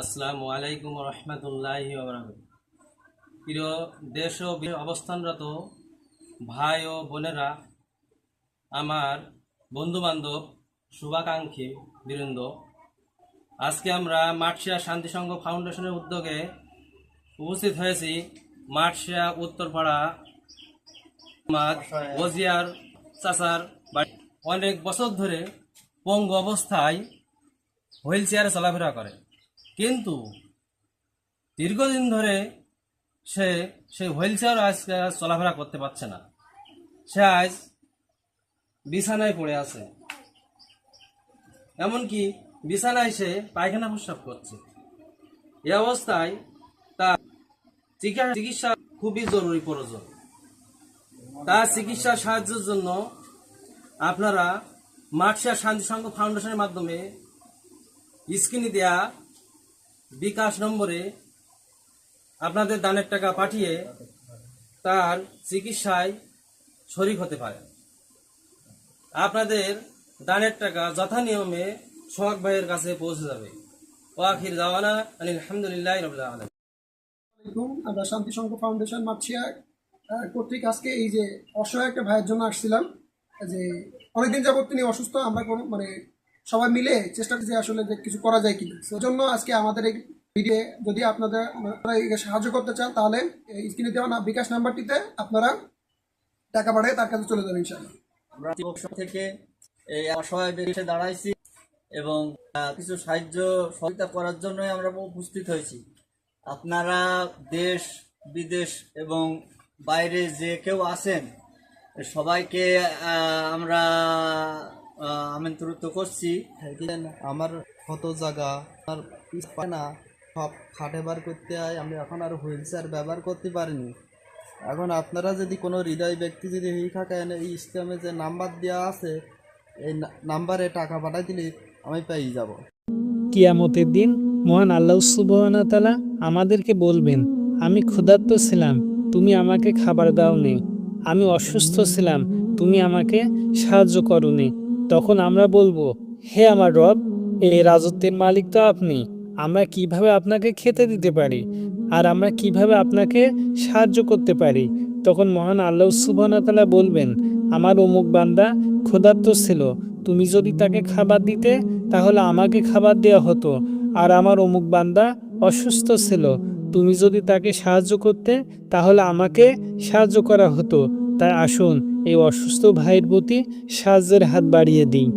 আসসালামু আলাইকুম রহমতুল্লাহ প্রিয় দেশ ও অবস্থানরত ভাই ও বোনেরা, আমার বন্ধুবান্ধব, শুভাকাঙ্ক্ষী বীরেন্দ্র আজকে আমরা মাঠশিয়া শান্তিসংঘ ফাউন্ডেশনের উদ্যোগে উপস্থিত হয়েছি মাঠশিয়া উত্তরপাড়া ওজিয়ার চাচার বাড়ি। অনেক বছর ধরে পঙ্গু অবস্থায় হুইল চেয়ারে চলাফেরা করে। কিন্তু দীর্ঘদিন ধরে সে সেই হুইল চেয়ার আজকে চলাফেরা করতে পারছে না। সে আজ বিছানায় পড়ে আছে। এমনকি বিছানায় সে পায়খানা প্রস্রাব করছে। এই অবস্থায় তার চিকিৎসা চিকিৎসা খুবই জরুরি প্রয়োজন। তার চিকিৎসা সাহায্যের জন্য আপনারা মার্কসিয়া শান্তি সংঘ ফাউন্ডেশনের মাধ্যমে স্ক্রিনে দেয়া বিকাশ নম্বরে আপনাদের দানের টাকা পাঠিয়ে তার চিকিৎসায় শরিক হতে পারে আপনাদের দানের টাকা যথানিয়মে সোহাগ ভাইয়ের কাছে পৌঁছে যাবে। ওয়াখির দাওয়ানা, আলহামদুলিল্লাহ রবিল্লা আলম আমরা শান্তি সংঘ ফাউন্ডেশন মাছিয়া কর্তৃক আজকে এই যে অসহায় একটা ভাইয়ের জন্য আসছিলাম। যে অনেকদিন যাবত তিনি অসুস্থ, আমরা কোনো মানে সবাই মিলে চেষ্টা করছি আসলে যে কিছু করা যায় কিনা। সেজন্য আজকে আমাদের এই ভিডিও যদি আপনাদের সাহায্য করতে চান, তাহলে স্ক্রিনে দেওয়া না- বিকাশ নাম্বারটিতে আপনারা টাকা পাঠিয়ে তার কাছে চলে যাবেন ইনশাআল্লাহ। আমরা থেকে এই অসহায় বেরিয়ে দাঁড়াইছি এবং কিছু সাহায্য সহযোগিতা করার জন্যই আমরা উপস্থিত হয়েছি। আপনারা দেশ, বিদেশ এবং বাইরে যে কেউ আছেন, সবাইকে আমরা আহ, দ্রুত করছি। আমার কত জায়গা পায় না। সব খাটে বার করতে হয়। আমি এখন আর হুইল চেয়ার ব্যবহার করতে পারিনি। এখন আপনারা যদি কোনো হৃদয় ব্যক্তি যদি হয়ে থাকেন এই ইসলামে যে নাম্বার দেওয়া আছে এই নাম্বারে টাকা পাঠাই দিলে আমি পেয়ে যাব। কিয়ামতের দিন মহান আল্লাহ সুবহানাতালা আমাদেরকে বলবেন আমি ক্ষুধার্ত ছিলাম তুমি আমাকে খাবার দাওনি। আমি অসুস্থ ছিলাম তুমি আমাকে সাহায্য করনি। তখন আমরা বলব, হে আমার রব এই রাজত্বের মালিক তো আপনি। আমরা কীভাবে আপনাকে খেতে দিতে পারি? আর আমরা কীভাবে আপনাকে সাহায্য করতে পারি? তখন মহান আল্লাহ সুবহানাতালা বলবেন, আমার অমুক বান্দা ক্ষুধার্ত ছিল। তুমি যদি তাকে খাবার দিতে, তাহলে আমাকে খাবার দেওয়া হতো। আর আমার অমুক বান্দা অসুস্থ ছিল। তুমি যদি তাকে সাহায্য করতে, তাহলে আমাকে সাহায্য করা হতো। তাই আসুন এই অসুস্থ ভাইয়ের প্রতি সাহায্যের হাত বাড়িয়ে দিই।